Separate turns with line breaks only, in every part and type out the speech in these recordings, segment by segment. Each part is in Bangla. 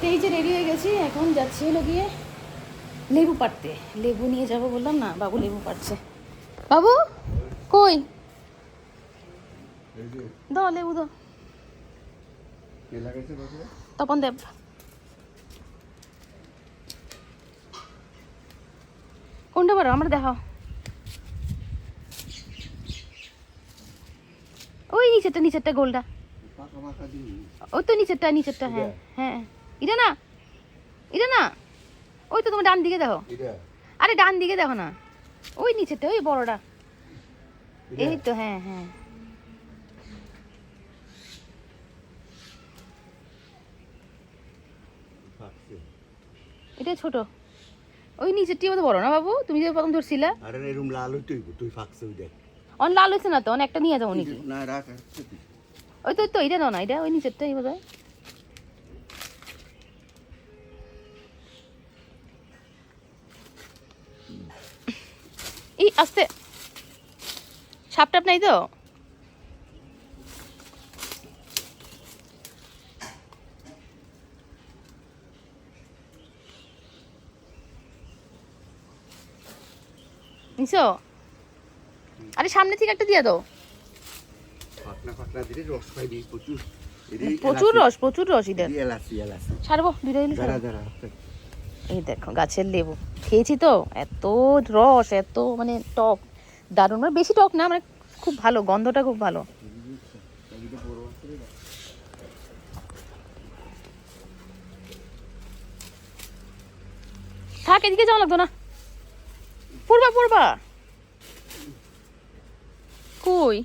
তো এই যে রেডি হয়ে গেছি এখন যাচ্ছি হলো গিয়ে লেবু পাড়তে। লেবু নিয়ে যাব বললাম না বাবু লেবু পাড়ছে। বাবু কই? দাও লেবু দাও। তপন দেব। কোনটা বড় আমার দেখাও। ওই নিচেরটা নিচেরটা গোলটা। ওই তো নিচেরটা নিচেরটা হ্যাঁ হ্যাঁ। এটা না এটা না ওই তো তোমার ডান দিকে দেখো। আরে ডান দিকে দেখো না ওই নিচেরটা ওই বড়টা। এই তো হ্যাঁ হ্যাঁ। এটা ছোট। ওই নিচেরটি মতো বড় না বাবু? তুমি যে প্রথম ধরছিলে।
আরে এরম লাল হইতে তুই ফাকছে ওই দেখ।
অন লাল হয়েছে না তো অন একটা নিয়ে যাব নাকি?
না রাখ
ওই তো তো এটা না এটা ওই নিচেরটা এই বোধ এই আস্তে। সাপ টাপ নাই তো? নিছো? আরে সামনে থেকে একটা দিয়ে দাও।
প্রচুর।
রস প্রচুর রস
এলাচি
ছাড়বো দুইটা।
দাঁড়া
এই দেখো, গাছের লেবু। খেয়েছি তো? এত রস, এত মানে টক। দারুণ। মানে বেশি টক না মানে খুব ভালো, গন্ধটা খুব ভালো। থাক, এদিকে যাওয়া লাগতো না। পড়বা পড়বা। কই?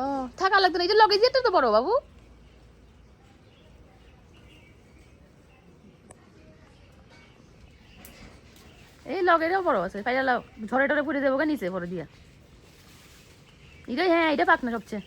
ও, থাকা লাগতো না। এই যে লগে যেতে তো বড় বাবু। এই লগেরও বড় আছে। পাইলা ঝড়ে টরে ফুটে গা, নিচে বড় দিয়া। এটাই হ্যাঁ এটা পাক না সবচেয়ে।